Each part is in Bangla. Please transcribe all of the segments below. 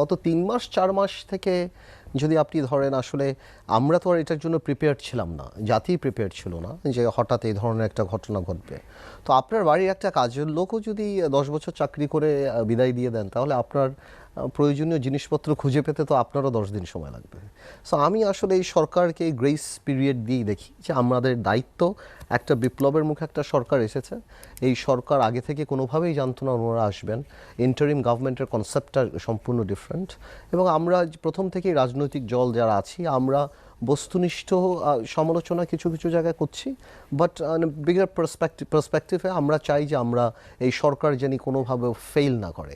গত তিন মাস, চার মাস থেকে যদি আপনি ধরেন আসলে আমরা তো আর এটার জন্য প্রিপেয়ার ছিলাম না, জাতি প্রিপেয়ার ছিল না যে হঠাৎ এই ধরনের একটা ঘটনা ঘটবে। তো আপনার বাড়ির একটা কাজের লোকও যদি দশ বছর চাকরি করে বিদায় দিয়ে দেন, তাহলে আপনার প্রয়োজনীয় জিনিসপত্র খুঁজে পেতে তো আপনারও দশ দিন সময় লাগবে। সো আমি আসলে এই সরকারকে গ্রেস পিরিয়ড দিয়েই দেখি যে আমাদের দায়িত্ব একটা বিপ্লবের মুখে একটা সরকার এসেছে। এই সরকার আগে থেকে কোনোভাবেই জানতো না ওনারা আসবেন। ইন্টারিম গভর্নমেন্টের কনসেপ্টটা সম্পূর্ণ ডিফারেন্ট এবং আমরা প্রথম থেকেই রাজনৈতিক দল যারা আছি, আমরা বস্তুনিষ্ঠ সমালোচনা কিছু কিছু জায়গায় করছি। বাট বিগার পার্সপেক্টিভ পার্সপেক্টিভে আমরা চাই যে আমরা এই সরকার যেন কোনোভাবে ফেল না করে।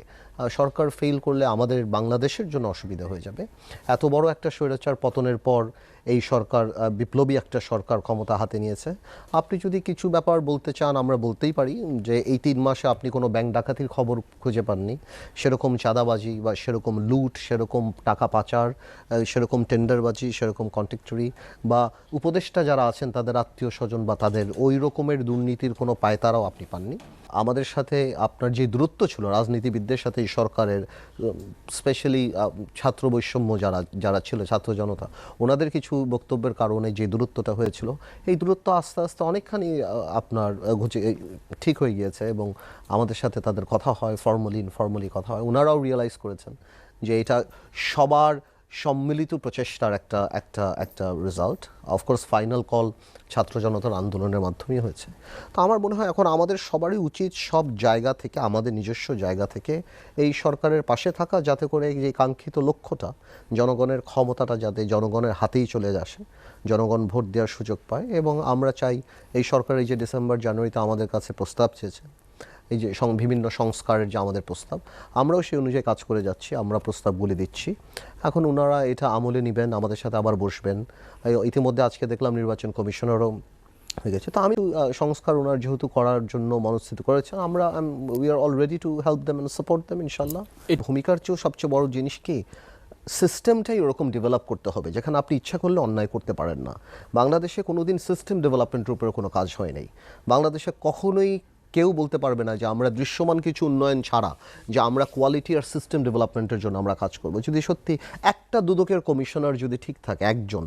সরকার ফেল করলে আমাদের বাংলাদেশের জন্য অসুবিধা হয়ে যাবে। এত বড় একটা স্বৈরাচার পতনের পর এই সরকার বিপ্লবী একটা সরকার ক্ষমতা হাতে নিয়েছে। আপনি যদি কিছু ব্যাপার বলতে চান, আমরা বলতেই পারি যে এই তিন মাসে আপনি কোনো ব্যাংক ডাকাতির খবর খুঁজে পাননি। সেরকম চাঁদাবাজি বা সেরকম লুট, সেরকম টাকা পাচার সেরকম টেন্ডারবাজি সেরকম কন্ট্রাক্টরি বা উপদেষ্টা যারা আছেন, তাদের আত্মীয় স্বজন বা তাদের ওই রকমের দুর্নীতির কোনো পায়তারাও আপনি পাননি। আমাদের সাথে আপনার যে দূরত্ব ছিল, রাজনীতিবিদদের সাথে সরকারের স্পেশালি ছাত্র বৈষম্য যারা যারা ছিল, ছাত্র জনতা, ওনাদের কিছু বক্তব্যের কারণে যে দূরত্বটা হয়েছিল, এই দূরত্ব আস্তে আস্তে অনেকখানি আপনার ঘুচে ঠিক হয়ে গিয়েছে এবং আমাদের সাথে তাদের কথা হয় ফর্মালি ইনফর্মালি কথা হয়। ওনারাও রিয়েলাইজ করেছেন যে এটা সবার সম্মিলিত প্রচেষ্টার একটা একটা একটা রেজাল্ট অফকোর্স ফাইনাল কল ছাত্র জনতার আন্দোলনের মাধ্যমেই হয়েছে। তো আমার মনে হয় এখন আমাদের সবারই উচিত সব জায়গা থেকে, আমাদের নিজস্ব জায়গা থেকে এই সরকারের পাশে থাকা, যাতে করে যে কাঙ্ক্ষিত লক্ষ্যটা জনগণের ক্ষমতাটা যাতে জনগণের হাতেই চলে আসে, জনগণ ভোট দেওয়ার সুযোগ পায় এবং আমরা চাই এই সরকার এই যে ডিসেম্বর জানুয়ারিতে আমাদের কাছে প্রস্তাব চেয়েছে এই যে সং- বিভিন্ন সংস্কারের যে আমাদের প্রস্তাব আমরাও সেই অনুযায়ী কাজ করে যাচ্ছি আমরা প্রস্তাবগুলি দিচ্ছি। এখন ওনারা এটা আমলে নেবেন আমাদের সাথে আবার বসবেন। ইতিমধ্যে আজকে দেখলাম নির্বাচন কমিশনারও হয়ে গেছে। তো আমি সংস্কার ওনার যেহেতু করার জন্য মনস্থিত করেছেন আমরা we are all ready to help them and support them ইনশাল্লাহ এই ভূমিকার চেয়েও সবচেয়ে বড় জিনিস কি সিস্টেমটাই ওরকম ডেভেলপ করতে হবে যেখানে আপনি ইচ্ছা করলে অন্যায় করতে পারেন না। বাংলাদেশে কোনোদিন সিস্টেম ডেভেলপমেন্টের উপরে কোনো কাজ হয় নাই। বাংলাদেশে কখনোই কেউ বলতে পারবে না যে আমরা দৃশ্যমান কিছু উন্নয়ন ছাড়া, যে আমরা কোয়ালিটি আর সিস্টেম ডেভেলপমেন্টের জন্য আমরা কাজ করব। যদি সত্যি একটা দুদকের কমিশনার যদি ঠিক থাকে, একজন,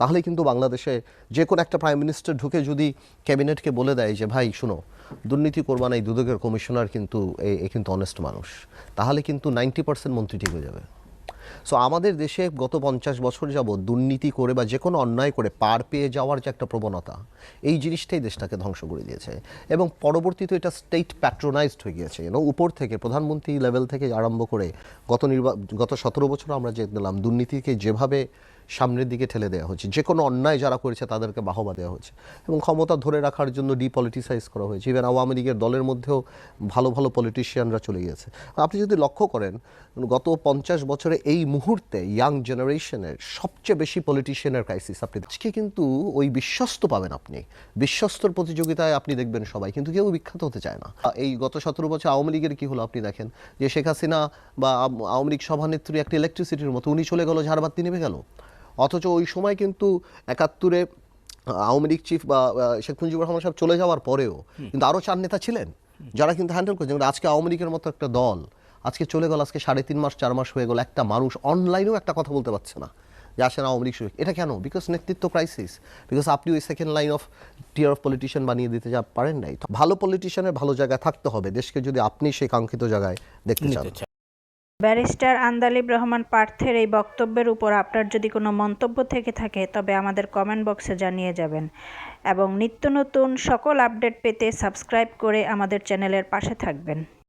তাহলে কিন্তু বাংলাদেশে যে কোনো একটা প্রাইম মিনিস্টার ঢুকে যদি ক্যাবিনেটকে বলে দেয় যে, ভাই, শুনো, দুর্নীতি করবা না, এই দুদকের কমিশনার কিন্তু এ কিন্তু অনেস্ট মানুষ। তাহলে কিন্তু নাইনটি পার্সেন্ট মন্ত্রী ঠিক হয়ে যাবে। সো আমাদের দেশে গত পঞ্চাশ বছর যাব দুর্নীতি করে বা যে কোনো অন্যায় করে পার পেয়ে যাওয়ার যে একটা প্রবণতা, এই জিনিসটাই দেশটাকে ধ্বংস করে দিয়েছে। এবং পরবর্তীতে এটা স্টেট প্যাট্রোনাইজড হয়ে গিয়েছে। এবং উপর থেকে, প্রধানমন্ত্রী লেভেল থেকে আরম্ভ করে গত নির্বা, গত সতেরো বছর আমরা যে দিলাম দুর্নীতিকে যেভাবে সামনের দিকে ঠেলে দেওয়া হচ্ছে যে কোনো অন্যায় যারা করেছে তাদেরকে বাহবা দেওয়া হচ্ছে এবং ক্ষমতা ধরে রাখার জন্য ডিপলিটিসাইজ করা হয়েছে। ইভেন আওয়ামী লীগের দলের মধ্যেও ভালো ভালো পলিটিশিয়ানরা চলে গিয়েছে। আপনি যদি লক্ষ্য করেন, গত পঞ্চাশ বছরে এই মুহূর্তে ইয়াং জেনারেশনের সবচেয়ে বেশি পলিটিশিয়ানের ক্রাইসিস আপনি আজকে কিন্তু ওই বিশ্বস্ত পাবেন আপনি। বিশ্বস্তর প্রতিযোগিতায় আপনি দেখবেন সবাই, কিন্তু কেউ বিখ্যাত হতে চায় না। এই গত সতেরো বছর আওয়ামী লীগের কী হলো আপনি দেখেন? যে শেখ হাসিনা বা আওয়ামী লীগ সভানেত্রী একটা ইলেকট্রিসিটির মতো, উনি চলে গেল, ঝাড়বাতি নেমে গেল। অথচ ওই সময় কিন্তু একাত্তরে আওয়ামী লীগ চিফ বা শেখ মুজিবুর রহমান সাহেব চলে যাওয়ার পরেও কিন্তু আরও চার নেতা ছিলেন যারা কিন্তু হ্যান্ডেল করেছেন। আজকে আওয়ামী লীগের মতো একটা দল আজকে চলে গেল আজকে সাড়ে তিন মাস চার মাস হয়ে গেল একটা মানুষ অনলাইনেও একটা কথা বলতে পারছে না যে আসেন আওয়ামী লীগ এটা কেন? বিকজ নেতৃত্ব ক্রাইসিস বিকজ আপনি ওই second line of tier of politician বানিয়ে দিতে যা পারেন নাই। ভালো পলিটিশিয়ানের ভালো জায়গায় থাকতে হবে। দেশকে যদি আপনি সেই কাঙ্ক্ষিত জায়গায় দেখতে চান। ব্যারিস্টার আন্দালিব রহমান পার্থের এই বক্তব্যের উপর আপনার যদি কোনো মন্তব্য থেকে থাকে, তবে আমাদের কমেন্ট বক্সে জানিয়ে যাবেন। এবং নিত্য নতুন সকল আপডেট পেতে সাবস্ক্রাইব করে আমাদের চ্যানেলের পাশে থাকবেন।